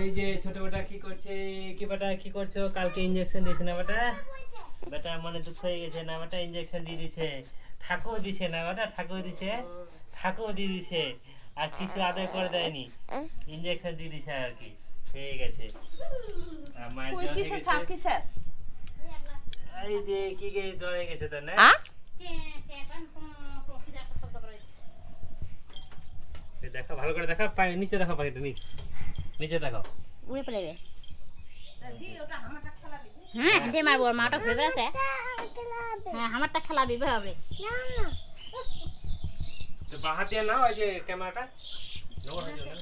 এই যে ছোট বেটা কি করছে? কি বেটা কি করছ? কালকে ইঞ্জেকশন দিয়েছে না বেটা? বেটা মনে দুঃখ হয়ে গেছে না বেটা? ইঞ্জেকশন দিয়ে দিছে ঠাকুর দিছে না বেটা? ঠাকুর দিছে ঠাকুর দিয়ে দিছে আর কিছু আদায় করে দেয়নি। ইঞ্জেকশন দিয়ে দিছে আর কি। ঠিক আছে আর মায়ের কই জ্বর হয়ে গেছে। এই যে কি গে জ্বর হয়ে গেছে তো না? দেখো ভালো করে দেখা পায়ে নিচে দেখা পাখিটা নিচে। নিচে দেখো। উড়ে পড়বে হ্যাঁ হেঁটে মারবো মাটা ঘুরে বেড়াচ্ছে। হ্যাঁ আমারটা খেলাবি ভাবে তো বাহার দিয়ে নাও ওই যে ক্যামেরাটা। নোংরা যাবে। না?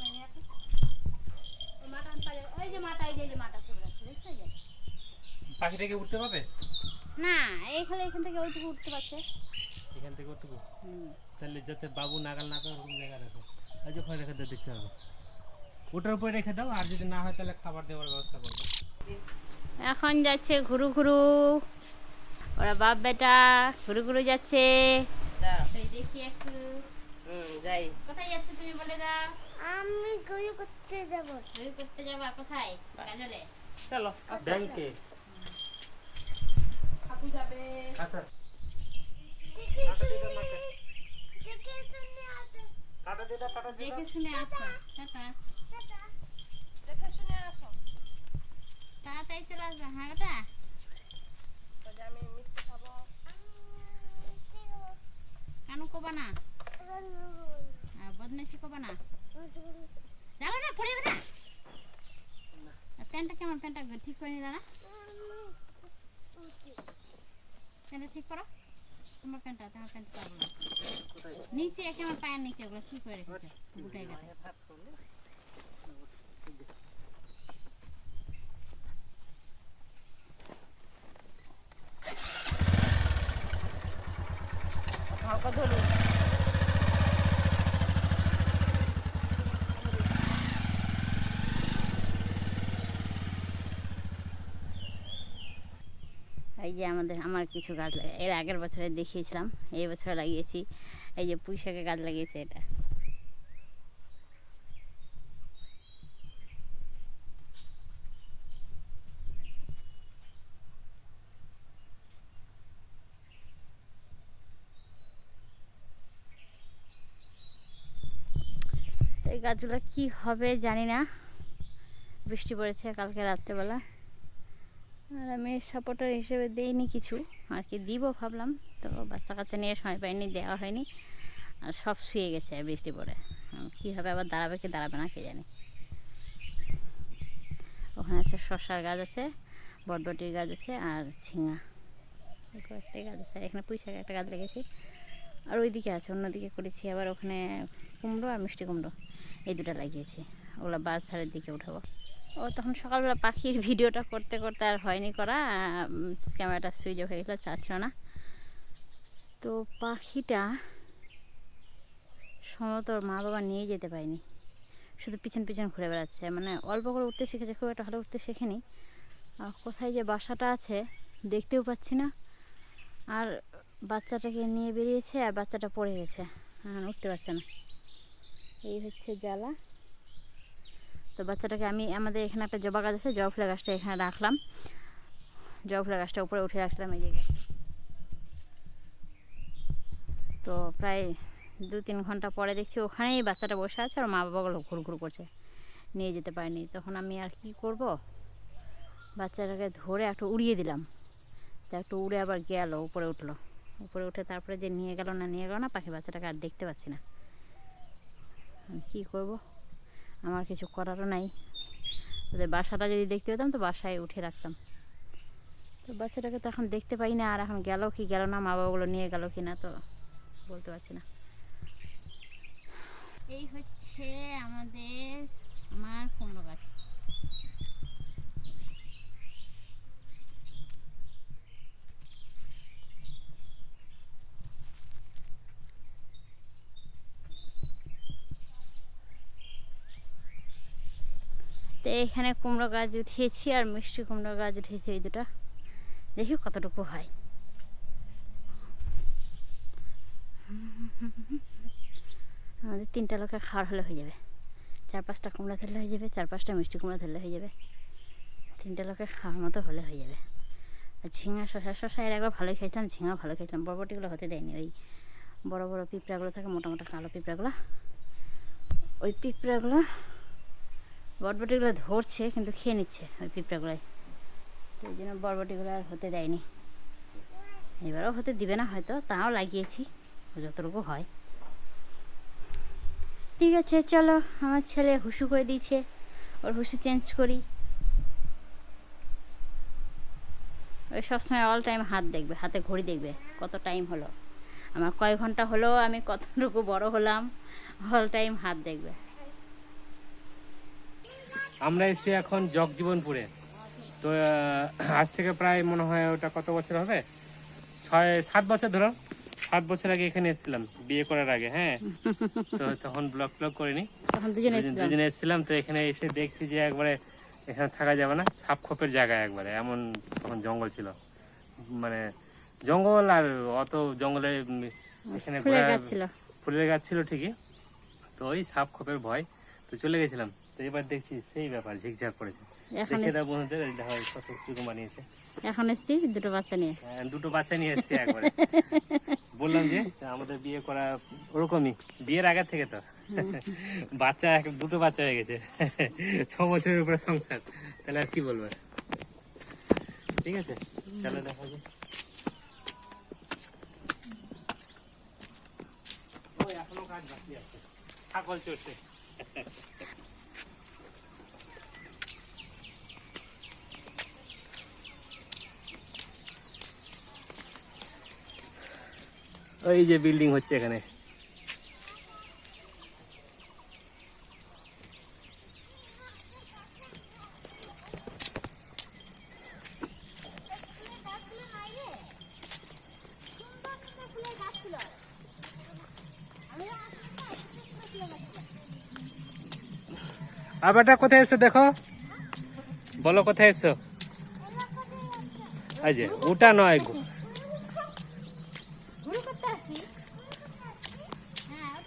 ওই যে যে? পাখিটা কি উঠতে পারবে না এইখানে এখান থেকে ওইটুকু উঠতে পারছে। এখান থেকে উঠবো তাহলে যাতে বাবু নাগাল না পায় ওরকম জায়গা রাখো। আর যখন রেখে দেখতে হবে। ওটার উপরে রেখে দাও আর যদি না হয় তাহলে খাবার দেওয়ার ব্যবস্থা করব। এখন যাচ্ছে ঘুরু ঘুরু। ওরা বাপ বেটা ঘুরু ঘুরু যাচ্ছে। দেখি একটু। যাই। কোথায় যাচ্ছে তুমি বলে দাও। আমি গরু করতে যাব। করতে যাবা কোথায়? কাজলে। চলো ব্যাংকে। আপু যাবে। আচ্ছা। দেখে শুনে আসো। টাটা। তাড়াতাড়ি চলে আসবে খাব কেন কবা না? বদমাইশি কবা না? যাব না পড়ে না প্যান্টটা কেমন, প্যান্টটা ঠিক করে নিলা না? প্যান্টটা ঠিক করো। তোমার প্যান্টটা তোমার প্যান্টটা পারব নিচে একেবারে পায়ের নিচে, ওগুলো ঠিক করে রেখেছো গুটাই গাটে এই যে আমাদের, আমার কিছু গাছ লাগে এর আগের বছরে দেখিয়েছিলাম, এই বছরে লাগিয়েছি। এই যে পুঁই শাকের গাছ লাগিয়েছে এটা। গাছগুলো কি হবে জানি না। বৃষ্টি পড়েছে কালকে রাত্রেবেলা। আর আমি সাপোর্টার হিসেবে দিইনি কিছু। আর কি দিব ভাবলাম, তো বাচ্চা কাচ্চা নিয়ে সময় পাইনি, দেওয়া হয়নি। আর সব শুয়ে গেছে বৃষ্টি পড়ে। কী হবে, আবার দাঁড়াবে কি দাঁড়াবে না, কে জানি। ওখানে আছে শশার গাছ আছে, বটবটির গাছ আছে, আর ঝিঙা। এই কয়েকটাই গাছ আছে এখানে পুঁই শাকের একটা গাছ লেগেছি আর ওইদিকে আছে, অন্যদিকে করেছি। আবার ওখানে কুমড়ো আর মিষ্টি কুমড়ো। এই দুটো লাগিয়েছি। ওগুলো বাস ধারের দিকে উঠাবো। ও তখন সকালবেলা পাখির ভিডিওটা করতে করতে আর হয়নি করা ক্যামেরাটা সুইচ অফ হয়ে গেছিল চার্জ ছিল না। তো পাখিটা সম্ভবত মা বাবা নিয়ে যেতে পারেনি। শুধু পিছন পিছন ঘুরে বেড়াচ্ছে। মানে অল্প করে উঠতে শিখেছে, খুব একটা ভালো উঠতে শেখেনি। কোথায় যে বাসাটা আছে, দেখতেও পাচ্ছি না। আর বাচ্চাটাকে নিয়ে বেরিয়েছে আর বাচ্চাটা পড়ে গেছে। উঠতে পারছে না। এই হচ্ছে জ্বালা। তো বাচ্চাটাকে আমি, আমাদের এখানে একটা জবা গাছ আছে, জবা ফুলের গাছটা এখানে রাখলাম। জবা ফুলের গাছটা উপরে উঠে রাখছিলাম, এই যে গাছটা। তো প্রায় দু তিন ঘণ্টা পরে দেখছি ওখানেই বাচ্চাটা বসে আছে আর মা বাবাগুলো ঘুর ঘুর করছে। নিয়ে যেতে পারিনি। তখন আমি আর কি করব? বাচ্চাটাকে ধরে একটু উড়িয়ে দিলাম। তা একটু উড়ে আবার গেল, উপরে উঠল। উপরে উঠে তারপরে যে নিয়ে গেল না নিয়ে গেল না, পাখি বাচ্চাটাকে আর দেখতে পাচ্ছি না। কী করব? আমার কিছু করারও নাই। ওদের বাসাটা যদি দেখতে পেতাম তো বাসায় উঠে রাখতাম। তো বাচ্চাটাকে তো এখন দেখতে পাই না, আর এখন গেল কি গেল না মা বাবাগুলো নিয়ে গেল কি না তো বলতে পারছি না। এই হচ্ছে আমাদের আমার কুমড়ো গাছ। এখানে কুমড়ো গাছ উঠিয়েছি আর মিষ্টি কুমড়ো গাছ উঠিয়েছি এই দুটো। দেখি কতটুকু হয়। আমাদের তিনটা লোকের খাওয়ার হলে হয়ে যাবে। চার পাঁচটা কুমড়া ধরলে হয়ে যাবে চার পাঁচটা মিষ্টি কুমড়া ধরলে হয়ে যাবে। তিনটে লোকের খাওয়ার মতো হলে হয়ে যাবে। আর ঝিঙা শশা শশা এর একবার ভালোই খেয়েছিলাম ঝিঙা ভালো খেয়েছিলাম। বরবটিগুলো হতে দেয়নি, ওই বড় বড় পিঁপড়াগুলো থাকে, মোটা মোটা কালো পিঁপড়াগুলো। ওই পিঁপড়াগুলো বরবটিগুলো ধরছে, কিন্তু খেয়ে নিচ্ছে ওই পিঁপড়াগুলোই। তো ওই জন্য বরবটিগুলো আর হতে দেয়নি। এবারও হতে দিবে না হয়তো, তাও লাগিয়েছি, যতটুকু হয়। ঠিক আছে, চলো, আমার ছেলে হুসু করে দিয়েছে, ওর হুসু চেঞ্জ করি। ওই সবসময় অল টাইম হাত দেখবে, হাতে ঘড়ি দেখবে, কত টাইম হলো। আমার কয় ঘণ্টা হলো আমি কতটুকু বড় হলাম অল টাইম হাত দেখবে। আমরা এসে এখন জগজীবনপুরে। তো আজ থেকে প্রায় মনে হয় ওটা কত বছর হবে? ছয় সাত বছর ধরো। সাত বছর আগে এখানে এসেছিলাম বিয়ে করার আগে হ্যাঁ? তো তখন ব্লগ ব্লগ করিনি। দুজনে দুজন- এসেছিলাম তো এখানে এসে দেখছি যে একবারে এখানে থাকা যাবে না সাপ খোপের জায়গা একবারে এমন তখন জঙ্গল ছিল। মানে জঙ্গল আর অত জঙ্গলে এখানে ফুলের গাছ ছিল। ঠিকই তো ওই সাপ খোপের ভয় তো চলে গেছিলাম। এবার দেখছি সেই ব্যাপার ঝিকঝাক করেছে। এখন দেখে দাও বন্ধুদের এই দেখো কত কীরকম বানিয়েছে। এখন এসেছি দুটো বাচ্চা নিয়ে। হ্যাঁ, দুটো বাচ্চা নিয়ে এসেছি একবারে। বললাম যে আমাদের বিয়ে করা ওরকমই বিয়ের আগে থেকে তো। বাচ্চা এক- দুটো বাচ্চা হয়ে গেছে। ছ বছরের উপরে সংসার। তাহলে আর কি বলব? ঠিক আছে চলো দেখা যাক। ওই এখনও কাজ বাকি আছে। ছাগল চড়ছে। ওই যে বিল্ডিং হচ্ছে এখানে। আর বেটা কোথায় এসছো দেখো? বলো কোথায় এসছো? যে, ওটা নয় গো। ঘুরে করতে আসছি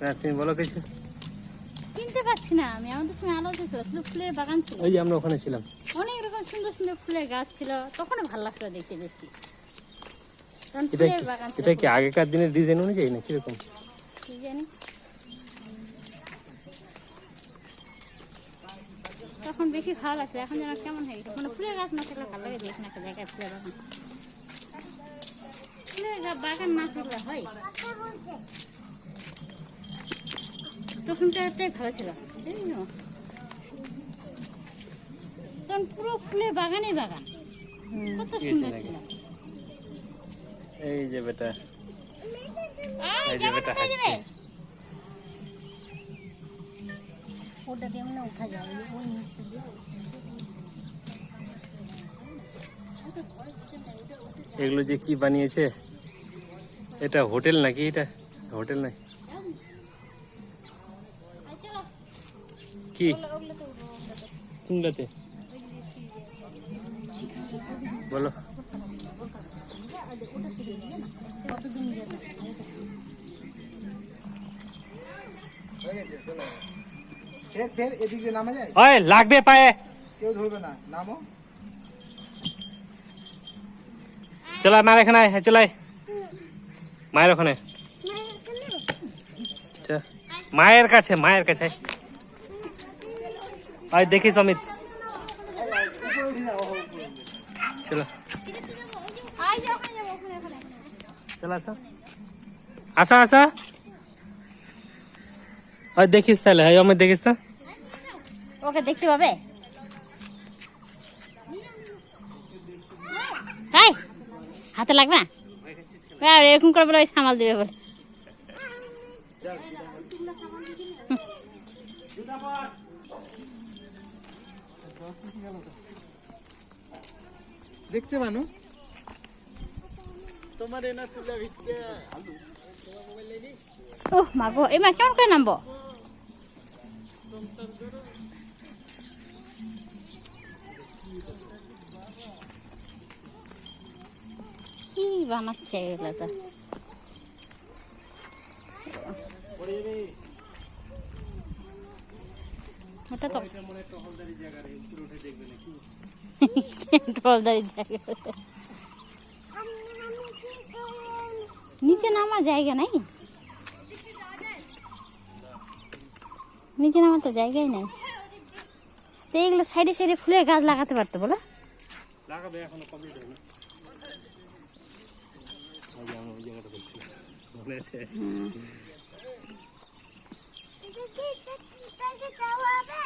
না, তুমি বলো কিছু। চিনতে পারছি না আমি। আমাদের সময় আলাদা ছিল শুধু ফুলের বাগান ছিল। ওই যে আমরা ওখানে ছিলাম। অনেক রকম সুন্দর সুন্দর ফুলের গাছ ছিল। তখন ভালো লাগতো দেখতে বেশি। তখন এটা ফুলের কি বাগান ছিল এটা কি আগেকার দিনের ডিজাইন অনুযায়ী না কীরকম জানি। তখন বেশি ভালো লাগছিল। এখন যেন কেমন হয়ে। গেছে মানে ফুলের গাছ না থাকলে ভালো লাগে। দেখি না একটা জায়গায় ফুলের বাগান। ফুলের বাগান না থাকলে হয়। তখনটাই ভালো ছিল? তখন পুরো ফুলের বাগানে। বাগান কত সুন্দর ছিল। এই যে বেটা এই যে বেটা উঠা যাবে? হাঁটছে। ওটা দিয়ে উঠা যাবে ওই নিচটা দিয়ে এগুলো যে কি বানিয়েছে? এটা হোটেল নাকি এটা? হোটেল নাকি আয়, চলো কি। কোনটাতে বলো লাগবে পায়ে কেউ ধরবে না নামো চলো মায়ের এখানে আয় চলাই মায়ের ওখানে। মায়ের কাছে মায়ের কাছে আয় দেখিস অমিত চলো। চলো আসো। আসো আসো। ওই দেখিস তাহলে হয় অমিত দেখিস তো। ওকে দেখতে পাবে? তাই হাতে লাগবে না? আর এরকম করে বলে ওই সামাল দিবে বলে। দেখতে পানো তোমার এনা তুলে ভিতরে ও মা গো এই মা কেমন করে নামবো? কি বানাচ্ছে এগুলো তো পড়ে যাবে ওটা তো এটা মনে হয় টহলদারি জায়গা রে উপরে উঠে দেখবে নাকি টলদারি জায়গা আমি কি করি নিচে নামার জায়গা নাই? নিচে নামার তো জায়গাই নাই। তো এইগুলো সাইডে সাইডে ফুলের গাছ লাগাতে পারতো বলো? লাগাবে এখনও কমপ্লিট যে আমি ওই জায়গাটা বলছি মনে আছে এটা কি তাকে যাওয়া হবে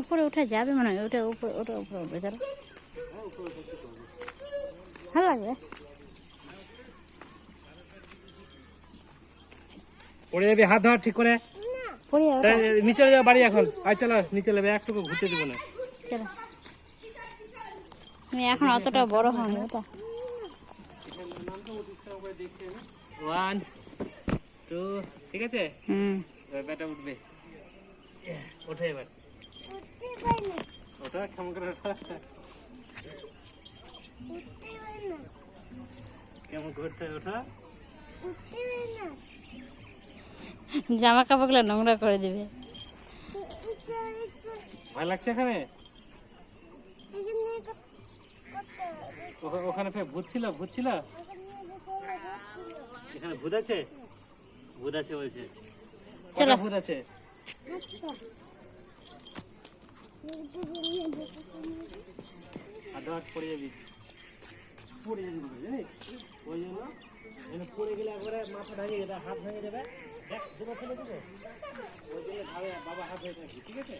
উপরে উঠে যাবে মনে হয় ওটা উপরে ওটা উপরে উঠবে ভালো লাগবে? পড়ে যাবে হাত ধর ঠিক করে। পড়ে যাবে নিচে যাও বাড়ি এখন। আয় চলো নিচে যাবে একটুকু ঘুরতে দিব না। চলো। আমি এখন অতটা বড় হয়নি ওটা। ওয়ান টু ঠিক আছে? হুম। ব্যাটা উঠবে। ওঠে এবার। ওটা কেমন করে না কেমন করতে না জামা কাপড়গুলো নোংরা করে দিবে। ভয় লাগছে এখানে? ওখানে ফের ভূত ছিল ভূত ছিল? এখানে ভূত আছে? ভূত আছে বলছে। ভূত আছে? ধর পড়ে যাবি পড়ে যাবি জানিস ওই জন্য পড়ে গেলে একবারে মাথা ভেঙে যাবে হাত ভেঙে যাবে দেখ, দুটো ফেলে দেবো ওই জন্য ভাবে, বাবা হাত হয়ে থাকবি ঠিক আছে?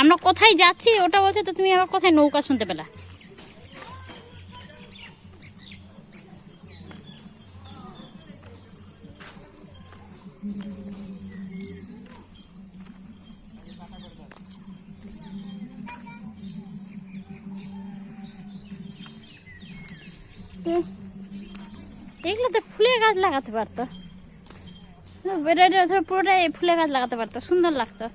আমরা কোথায় যাচ্ছি, ওটা বলছে তো তুমি আবার কোথায় নৌকা শুনতে পেলা? ফুলের গাছ লাগাতে পারতো। পুরোটাই ফুলের গাছ লাগাতে পারতো, সুন্দর লাগতো।